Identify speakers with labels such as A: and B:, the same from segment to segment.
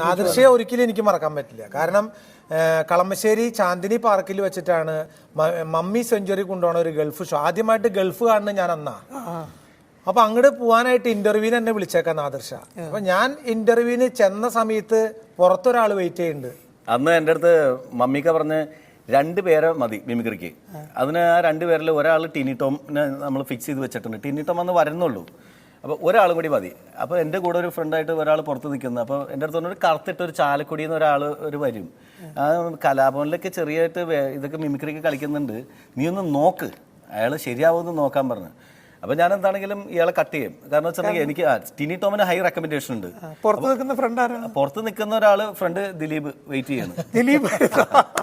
A: നാദൃശ്യെ ഒരിക്കലും എനിക്ക് മറക്കാൻ പറ്റില്ല. കാരണം കളമശ്ശേരി ചാന്ദിനി പാർക്കിൽ വെച്ചിട്ടാണ് മമ്മി സെഞ്ചുറി കൊണ്ടുപോണ ഒരു ഗൾഫ് ഷോ ആദ്യമായിട്ട് ഗൾഫ് കാണുന്നത് ഞാൻ അന്നാ. അപ്പൊ അങ്ങോട്ട് പോവാനായിട്ട് ഇന്റർവ്യൂവിന് എന്നെ വിളിച്ചേക്കാം ആദർശ. അപ്പൊ ഞാൻ ഇന്റർവ്യൂവിന് ചെന്ന സമയത്ത് പുറത്തൊരാൾ വെയിറ്റ് ചെയ്യുന്നുണ്ട്.
B: അന്ന് എന്റെ അടുത്ത് മമ്മിക്ക പറഞ്ഞ് രണ്ട് പേരെ മതി മിമിക്രിക്ക്. അതിന് ആ രണ്ട് പേരിൽ ഒരാൾ ടിനി ടോമിനെ നമ്മൾ ഫിക്സ് ചെയ്ത് വെച്ചിട്ടുണ്ട്. ടിനി ടോം അന്ന് വരുന്നുള്ളൂ. അപ്പോൾ ഒരാളും കൂടി മതി. അപ്പോൾ എന്റെ കൂടെ ഒരു ഫ്രണ്ടായിട്ട് ഒരാൾ പുറത്ത് നിൽക്കുന്നു അപ്പോൾ എന്റെ അടുത്ത് ഒരു കറുത്തിട്ട് ഒരു ചാലക്കുടിയിൽ നിന്ന് ഒരാൾ ഒരു വരും. ആ കലാഭവനിലൊക്കെ ചെറിയായിട്ട് ഇതൊക്കെ മിമിക്രിക്ക് കളിക്കുന്നുണ്ട്. നീ ഒന്ന് നോക്ക്. അയാൾ ശരിയാവുമെന്ന് നോക്കാൻ പറഞ്ഞു. അപ്പൊ ഞാൻ എന്താണെങ്കിലും ഇയാളെ കട്ട് ചെയ്യും. കാരണം വെച്ചിട്ടുണ്ടെങ്കിൽ എനിക്ക് ടിനി ടോമിന് ഹൈ റെക്കമെൻഡേഷൻ ഉണ്ട്.
C: പുറത്ത് നിൽക്കുന്ന ഫ്രണ്ട് ആരാണ്?
B: പുറത്ത് നിൽക്കുന്ന ഒരാൾ ഫ്രണ്ട് ദിലീപ് വെയിറ്റ് ചെയ്യാണ്.
C: ദിലീപ്.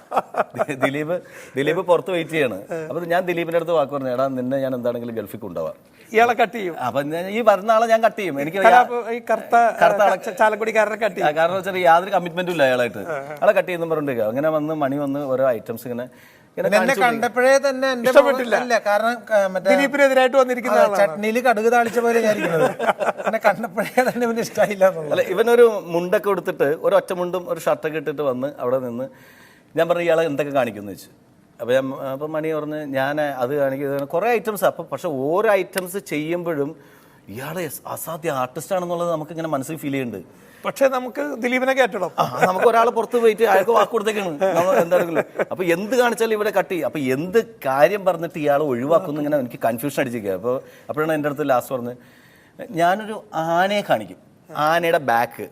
B: ദിലീപ് ദിലീപ് പുറത്ത് വെയിറ്റ് ചെയ്യാണ്. അപ്പൊ ഞാൻ ദിലീപിന്റെ അടുത്ത് വാക്ക് പറഞ്ഞു എടാ നിന്നെ ഞാൻ എന്താണെങ്കിലും ഗൾഫിൽ കൊണ്ടുപോവാം.
C: ഇയാളെ കട്ട് ചെയ്യും.
B: അപ്പൊ ഈ വരുന്ന ആളെ ഞാൻ കട്ട് ചെയ്യും. എനിക്ക്
C: ഈ കറുത്ത ചാലക്കുടിക്കാരനെ കട്ട് ചെയ്യും.
B: കാരണം വെച്ചാൽ യാതൊരു കമ്മിറ്റ്മെന്റും ഇല്ല അയാളായിട്ട്. ആളെ കട്ട് ചെയ്യുന്ന പറഞ്ഞിട്ട് അങ്ങനെ വന്ന് മണി വന്ന് ഓരോ ഐറ്റംസ് ഇങ്ങനെ
A: എന്നെ കണ്ടപ്പോഴേ തന്നെ എന്റെ
C: ഇഷ്ടപ്പെട്ടില്ല.
A: കാരണം മറ്റേ
C: ദിലീപിനെതിരായിട്ട് വന്നിരിക്കുന്ന
A: ചട്നിയിൽ കടുക് താളിച്ച പോലെ ഞാൻ എന്നെ കണ്ടപ്പോഴേ തന്നെ ഇവന് ഇഷ്ടമായില്ല
B: അല്ല ഇവനൊരു മുണ്ടൊക്കെ എടുത്തിട്ട് ഒരു ഒറ്റ മുണ്ടും ഒരു ഷർട്ടൊക്കെ ഇട്ടിട്ട് വന്ന് അവിടെ നിന്ന് ഞാൻ പറഞ്ഞു ഇയാളെ എന്തൊക്കെ കാണിക്കുന്നു വെച്ചു? അപ്പോൾ ഞാൻ അപ്പം മണി പറഞ്ഞ് ഞാൻ അത് കാണിക്കുന്നത് കുറേ ഐറ്റംസ് അപ്പം പക്ഷേ ഓരോ ഐറ്റംസ് ചെയ്യുമ്പോഴും ഇയാളെ അസാധ്യ ആർട്ടിസ്റ്റ് ആണെന്നുള്ളത് നമുക്ക് ഇങ്ങനെ മനസ്സിൽ ഫീൽ ചെയ്യുന്നുണ്ട്.
C: പക്ഷേ നമുക്ക് ദിലീപിനെ കേട്ടണം
B: നമുക്ക് ഒരാൾ പുറത്ത് പോയിട്ട് അയാൾക്ക് വാക്ക് കൊടുത്തേക്കാണ്. എന്താണെങ്കിലും അപ്പൊ എന്ത് കാണിച്ചാലും ഇവിടെ കട്ട് ചെയ്യും. അപ്പൊ എന്ത് കാര്യം പറഞ്ഞിട്ട് ഇയാൾ ഒഴിവാക്കുന്നു ഇങ്ങനെ എനിക്ക് കൺഫ്യൂഷൻ അടിച്ചിരിക്കുക അപ്പോൾ അപ്പോഴാണ് എന്റെ അടുത്ത് ലാസ്റ്റ് പറഞ്ഞ് ഞാനൊരു ആനയെ കാണിക്കും. ആനയുടെ ബാക്ക്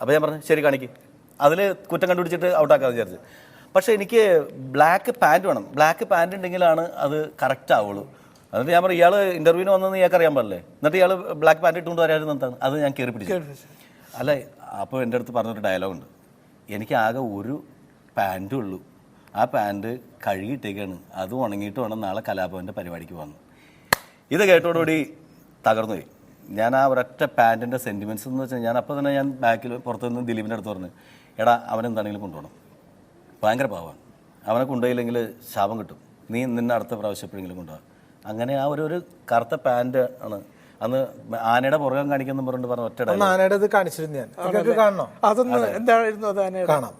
B: അപ്പൊ ഞാൻ പറഞ്ഞു ശരി കാണിക്കും. അതിൽ കുറ്റം കണ്ടുപിടിച്ചിട്ട് ഔട്ടാക്കാന്ന് വിചാരിച്ചു. പക്ഷെ എനിക്ക് ബ്ലാക്ക് പാന്റ് വേണം. ബ്ലാക്ക് പാന്റ് ഉണ്ടെങ്കിലാണ് അത് കറക്റ്റ് ആവുള്ളൂ. എന്നിട്ട് ഞാൻ പറയും ഇയാൾ ഇന്റർവ്യൂവിന് വന്നെന്ന് ഇയാൾക്ക് അറിയാൻ പാടില്ലേ? എന്നിട്ട് ഇയാൾ ബ്ലാക്ക് പാന്റ് ഇട്ടുകൊണ്ട് വരായിരുന്നു എന്താണ്? അത് ഞാൻ കയറി പിടിച്ചു. അല്ല അപ്പോൾ എന്റെ അടുത്ത് പറഞ്ഞൊരു ഡയലോഗുണ്ട് എനിക്ക് ആകെ ഒരു പാന്റും ഉള്ളൂ. ആ പാന്റ് കഴുകിയിട്ടേക്കാണ്. അത് ഉണങ്ങിയിട്ട് വേണം നാളെ കലാഭവന്റെ പരിപാടിക്ക് വന്നു ഇത് കേട്ടോടുകൂടി തകർന്നു പോയി. ഞാൻ ആ ഒരൊറ്റ പാന്റിന്റെ സെന്റിമെന്റ്സ് എന്ന് വെച്ചാൽ ഞാൻ അപ്പോൾ തന്നെ ഞാൻ ബാക്കിൽ പുറത്തുനിന്ന് ദിലീപിന്റെ അടുത്ത് പറഞ്ഞു എടാ അവൻ എന്താണെങ്കിലും കൊണ്ടുപോകണം ഭയങ്കര പാവമാണ് അവനെ കൊണ്ടുപോയില്ലെങ്കിൽ ശാപം കിട്ടും. നീ നിന്നെ അടുത്ത പ്രാവശ്യം എപ്പോഴെങ്കിലും കൊണ്ടുപോകാം. അങ്ങനെ ആ ഒരു ഒരു കറുത്ത പാന്റ് ആണ്. അന്ന് ആനയുടെ പുറകം കാണിക്കുന്നു പറഞ്ഞിട്ട് പറഞ്ഞു ഒറ്റ
A: ആനയുടെ ഇത് കാണിച്ചിരുന്നു ഞാൻ. കാണണം കാണണോ?
C: അതൊന്ന് എന്തായിരുന്നു അത് ആനയുടെ?
A: കാണാം.